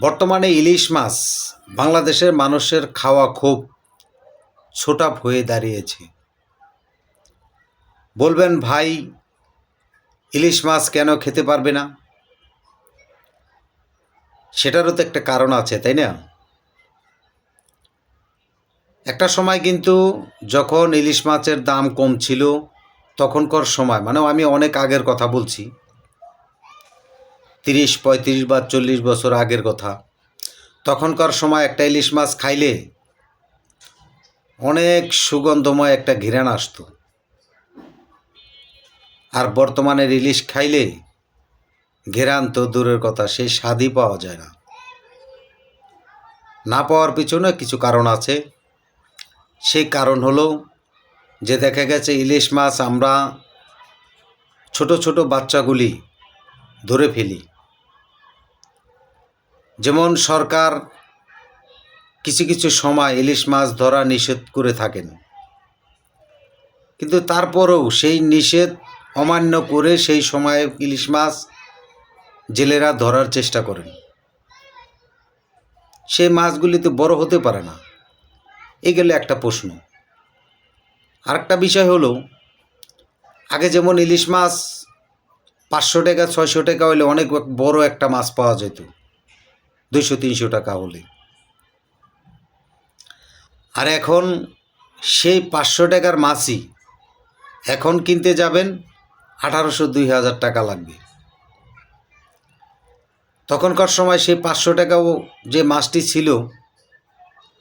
বর্তমানে ইলিশ মাছ বাংলাদেশের মানুষের খাওয়া খুব ছোটা হয়ে দাঁড়িয়েছে। বলবেন, ভাই, ইলিশ মাছ কেন খেতে পারবে না? সেটারও তো একটা কারণ আছে, তাই না? একটা সময় কিন্তু যখন ইলিশ মাছের দাম কম ছিল, তখনকার সময় মানে আমি অনেক আগের কথা বলছি তিরিশ, পঁয়ত্রিশ বা চল্লিশ বছর আগের কথা। তখনকার সময় একটা ইলিশ মাছ খাইলে অনেক সুগন্ধময় একটা ঘিরাণ আসতো। আর বর্তমানের ইলিশ খাইলে ঘেরান তো দূরের কথা সেই স্বাদই পাওয়া যায় না। না পাওয়ার পিছনে কিছু কারণ আছে। সেই কারণ হলো যে দেখা গেছে ইলিশ মাছ আমরা ছোট ছোট বাচ্চাগুলি ধরে ফেলি। যেমন সরকার কিছু কিছু সময় ইলিশ মাছ ধরা নিষেধ করে থাকেন। কিন্তু তারপরেও সেই নিষেধ অমান্য করে সেই সময়ে ইলিশ মাছ জেলেরা ধরার চেষ্টা করেন। সেই মাছগুলি তো বড় হতে পারে না। এই গেলে একটা প্রশ্ন। আরেকটা বিষয় হলো, আগে যেমন ইলিশ মাছ পাঁচশো টাকা, ছয়শো টাকা হলে অনেক বড় একটা মাছ পাওয়া যেত। দুইশো, তিনশো টাকা হলে। আর এখন সেই পাঁচশো টাকার মাছই এখন কিনতে যাবেন আঠারোশো, দুই হাজার টাকা লাগবে। তখনকার সময় সেই পাঁচশো টাকাও যে মাছটি ছিল,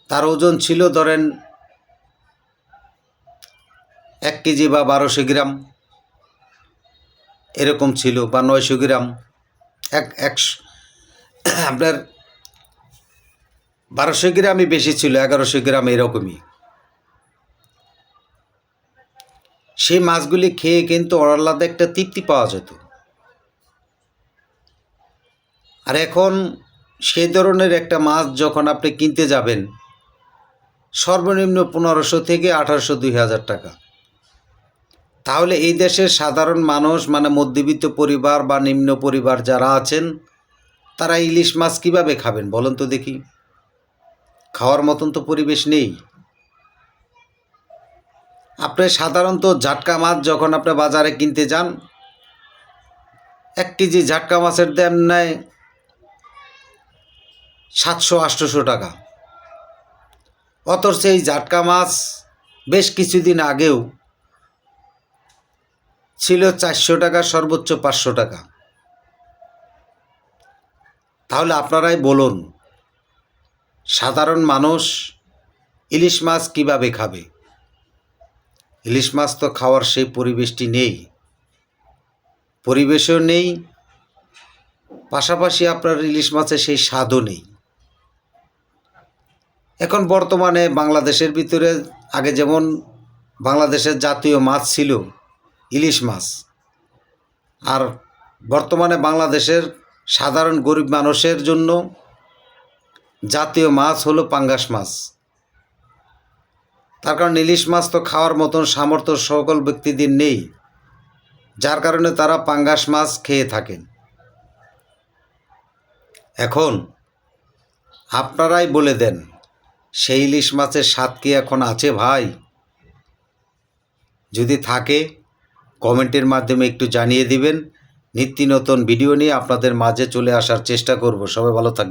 তার ওজন ছিল ধরেন এক কেজি বা বারোশো গ্রাম, এরকম ছিল বা নয়শো গ্রাম, এক, একশো, আপনার বারোশো গ্রামই বেশি ছিল, এগারোশো গ্রাম এরকমই। সেই মাছগুলি খেয়ে কিন্তু আলাদা একটা তৃপ্তি পাওয়া যেত। আর এখন সেই ধরনের একটা মাছ যখন আপনি কিনতে যাবেন, সর্বনিম্ন পনেরোশো থেকে আঠারোশো দুই হাজার টাকা। তাহলে এই দেশের সাধারণ মানুষ মানে মধ্যবিত্ত পরিবার বা নিম্ন পরিবার যারা আছেন, তারা ইলিশ মাছ কীভাবে খাবেন বলেন তো দেখি। খাওয়ার মতন তো পরিবেশ নেই। আপনি সাধারণত ঝাটকা মাছ যখন আপনি বাজারে কিনতে যান এক কেজি ঝাটকা মাছের দাম নেয় সাতশো, আটশোশো টাকা। অথচ এই ঝাটকা মাছ বেশ কিছুদিন আগেও ছিল চারশো টাকা, সর্বোচ্চ পাঁচশো টাকা। তাহলে আপনারাই বলুন সাধারণ মানুষ ইলিশ মাছ কীভাবে খাবে? ইলিশ মাছ তো খাওয়ার সেই পরিবেশটি নেই। পরিবেশও নেই, পাশাপাশি আপনার ইলিশ মাছের সেই স্বাদও নেই। এখন বর্তমানে বাংলাদেশের ভিতরে আগে যেমন বাংলাদেশের জাতীয় মাছ ছিল ইলিশ মাছ, আর বর্তমানে বাংলাদেশের সাধারণ গরিব মানুষের জন্য জাতীয় মাছ হলো পাঙ্গাস মাছ। তার কারণ ইলিশ মাছ তো খাওয়ার মতন সামর্থ্য সকল ব্যক্তিদের নেই, যার কারণে তারা পাঙ্গাস মাছ খেয়ে থাকেন। এখন আপনারাই বলে দেন, সেই ইলিশ মাছের স্বাদ কি এখন আছে ভাই? যদি থাকে, কমেন্টের মাধ্যমে একটু জানিয়ে দিবেন। নিত্য নতুন ভিডিও নিয়ে আপনাদের মাঝে চলে আসার চেষ্টা করব। সবাই ভালো থাকবে